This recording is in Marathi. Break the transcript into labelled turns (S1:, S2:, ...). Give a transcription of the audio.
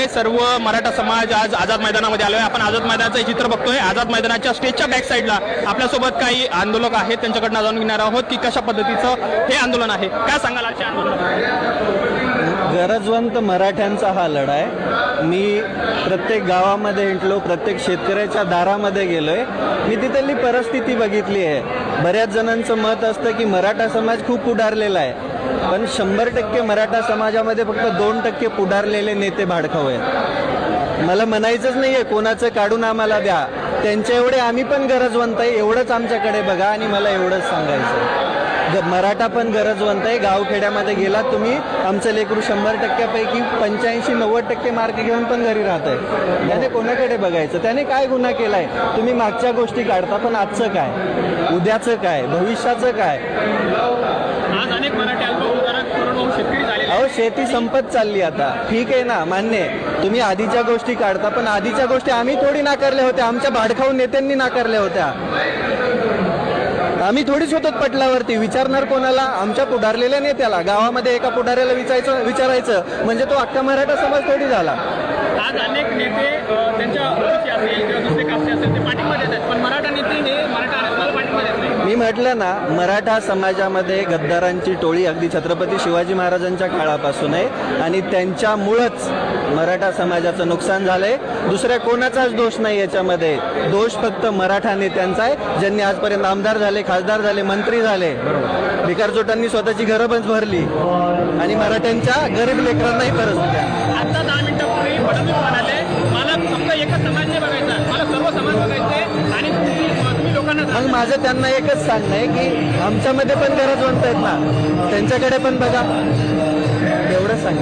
S1: आहे. सर्व मराठा समाज आज आझाद मैदानामध्ये आलो आहे आपण आझाद मैदानाचं हे चित्र बघतोय. आझाद मैदानाच्या स्टेजच्या बॅक साईडला आपल्यासोबत काही आंदोलक आहेत. त्यांच्याकडनं जाणून घेणार आहोत की कशा पद्धतीचं हे आंदोलन आहे. काय सांगाल आजच्या आंदोलन
S2: गरजवंत मराठ्यांचा हा लढा आहे मी प्रत्येक गावामध्ये हिंटलो प्रत्येक शेतकऱ्याच्या दारामध्ये गेलोय. मी तिथली परिस्थिती बघितली आहे. बऱ्याच जणांचं मत असतं की मराठा समाज खूप उडारलेला आहे. पण शंभर टक्के मराठा समाजामध्ये फक्त दोन टक्के पुढारलेले नेते भाडखाऊ आहेत. मला म्हणायचंच नाहीये कोणाचं काढून आम्हाला द्या. त्यांच्या एवढे आम्ही पण गरजवंत आहे एवढंच आमच्याकडे बघा आणि मला एवढंच सांगायचं मराठा पण गरजवंत आहे गावखेड्यामध्ये गेला तुम्ही आमचं लेकरू शंभर टक्क्यापैकी पंच्याऐंशी नव्वद टक्के मार्क घेऊन पण घरी राहत आहे. त्याने कोणाकडे बघायचं? त्याने काय गुन्हा केलाय? तुम्ही मागच्या गोष्टी काढता पण आजचं काय? उद्याचं काय? भविष्याचं काय?
S1: आज अनेक मराठी अल्पभूधारक कोरडवाहू शेतकरी झालेले
S2: अहो शेती संपत चालली आता. ठीक आहे ना मान्य आहे. तुम्ही आधीच्या गोष्टी काढता पण आधीच्या गोष्टी आम्ही थोडी नाकारल्या होत्या. आमच्या भाडखाऊ नेत्यांनी नाकारल्या होत्या. आम्ही थोडीच होतो पटलावरती. विचारणार कोणाला? आमच्या पुढारलेल्या नेत्याला. गावामध्ये एका पुढाऱ्याला विचारायचं विचारायचं. म्हणजे तो अख्खा मराठा समाज थोडी झाला.
S1: आज अनेक नेते अ, त्यांच्या असेल किंवा दुसरे असेल ते पाठिंबा देत आहेत. पण मराठा नेते हे मराठा आरक्षणाला पाठिंबा
S2: म्हटलं ना मराठा समाजामध्ये गद्दारांची टोळी अगदी छत्रपती शिवाजी महाराजांच्या काळापासून आहे आणि त्यांच्यामुळंच मराठा समाजाचं नुकसान झालंय. दुसऱ्या कोणाचाच दोष नाही याच्यामध्ये. दोष फक्त मराठा नेत्यांचा आहे ज्यांनी आजपर्यंत आमदार झाले खासदार झाले मंत्री झाले. भिकारचोटांनी स्वतःची घरं पण भरली. आणि मराठ्यांच्या गरीब लेकरांनाही परत होत्या
S1: आता दहा मिनिटापूर्वी फडणवीस म्हणाले मला फक्त एकच समाज नाही
S2: मग माझं त्यांना एकच सांगणं आहे की आमच्यामध्ये पण गरजवंत आहेत ना. त्यांच्याकडे पण बघा. एवढंच सांग